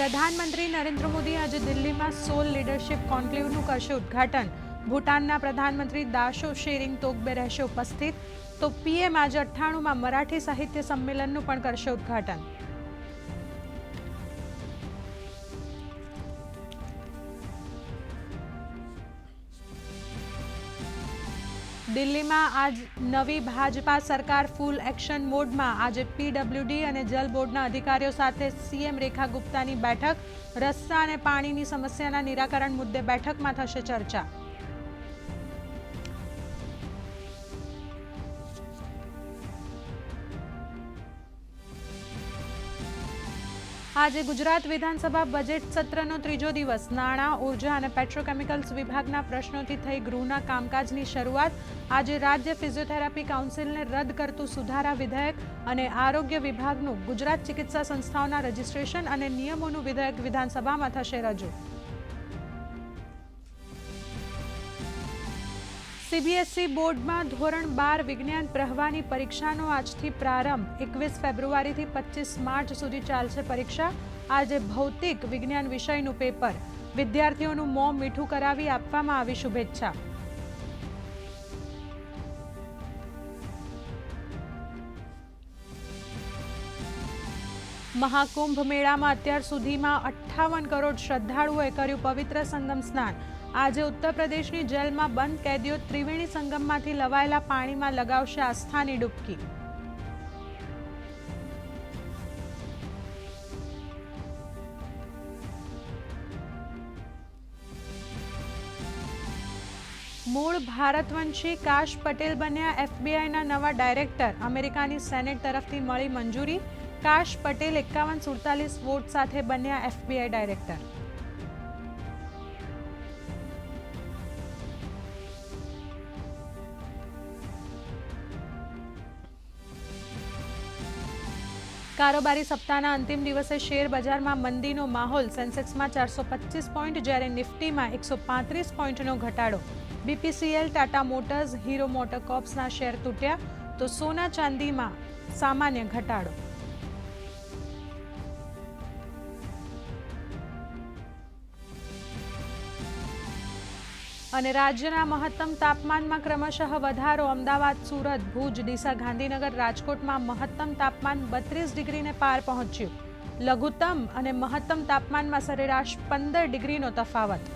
પ્રધાનમંત્રી નરેન્દ્ર મોદી આજે દિલ્હીમાં સોલ લીડરશિપ કોન્ક્લેવનું કરશે ઉદ્ઘાટન. ભૂટાનના પ્રધાનમંત્રી દાશો શેરિંગ તોગબે રહેશે ઉપસ્થિત. તો પીએમ આજે અઠ્ઠાણુંમાં મરાઠી સાહિત્ય સંમેલનનું પણ કરશે ઉદ્ઘાટન. દિલ્હીમાં આજ નવી ભાજપા સરકાર ફૂલ એક્શન મોડમાં. આજે પીડબ્લ્યુડી અને જલ બોર્ડના અધિકારીઓ સાથે સીએમ રેખા ગુપ્તાની બેઠક. રસ્તા અને પાણીની સમસ્યાના નિરાકરણ મુદ્દે બેઠકમાં થશે ચર્ચા. આજે ગુજરાત વિધાનસભા બજેટ સત્રનો ત્રીજો દિવસ. નાણાં, ઊર્જા અને પેટ્રોકેમિકલ્સ વિભાગના પ્રશ્નોથી થઈ ગૃહના કામકાજની શરૂઆત. આજે રાજ્ય ફિઝિયોથેરાપી કાઉન્સિલને રદ કરતું સુધારા વિધેયક અને આરોગ્ય વિભાગનું ગુજરાત ચિકિત્સા સંસ્થાઓના રજિસ્ટ્રેશન અને નિયમોનું વિધેયક વિધાનસભામાં થશે રજૂ. સીબીએસઈ બોર્ડમાં ધોરણ બાર વિજ્ઞાન પ્રવાહની પરીક્ષાનો આજથી પ્રારંભ. એકવીસ ફેબ્રુઆરીથી પચીસ માર્ચ સુધી ચાલશે પરીક્ષા. આજે ભૌતિક વિજ્ઞાન વિષયનું પેપર. વિદ્યાર્થીઓનું મોં મીઠું કરાવી આપવામાં આવી શુભેચ્છા. મહાકુંભ મેળામાં અત્યાર સુધીમાં અઠ્ઠાવન કરોડ શ્રદ્ધાળુઓએ કર્યું પવિત્ર સંગમ સ્નાન. આજે ઉત્તર પ્રદેશની જેલમાં બંધ કેદીઓ ત્રિવેણી સંગમમાંથી લવાયેલા પાણીમાં લગાવશે આસ્થાની ડૂબકી. મૂળ ભારતવંશી કાશ પટેલ બન્યા એફબીઆઈના નવા ડાયરેક્ટર. અમેરિકાની સેનેટ તરફથી મળી મંજૂરી. કાશ પટેલ એકાવન સુડતાલીસ વોટ સાથે બન્યા એફબીઆઈ ડાયરેક્ટર. કારોબારી સપ્તાહના અંતિમ દિવસે શેર બજારમાં મંદીનો માહોલ. સેન્સેક્સમાં ચારસો પચીસ પોઈન્ટ, જ્યારે નિફ્ટીમાં એકસો પાંત્રીસ પોઈન્ટનો ઘટાડો. BPCL, Tata motors, Hero motor કોપ્સના share તૂટ્યા તો સોના ચાંદીમાં સામાન્ય ઘટાડો. અને રાજ્યના મહત્તમ તાપમાનમાં ક્રમશઃ વધારો અમદાવાદ, સુરત, ભુજ, ડીસા, ગાંધીનગર, રાજકોટમાં મહત્તમ તાપમાન બત્રીસ ડિગ્રીને પાર પહોંચ્યું. લઘુત્તમ અને મહત્તમ તાપમાનમાં સરેરાશ પંદર ડિગ્રીનો તફાવત.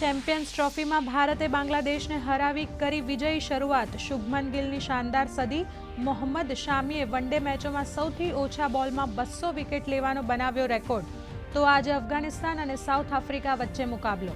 ચેમ્પિયન્સ ટ્રોફીમાં ભારતે બાંગ્લાદેશને હરાવી કરી વિજયી શરૂઆત. શુભમન ગિલની શાનદાર સદી મોહમ્મદ શામીએ વનડે મેચોમાં સૌથી ઓછા બોલમાં બસો વિકેટ લેવાનો બનાવ્યો રેકોર્ડ. તો આજે અફઘાનિસ્તાન અને સાઉથ આફ્રિકા વચ્ચે મુકાબલો.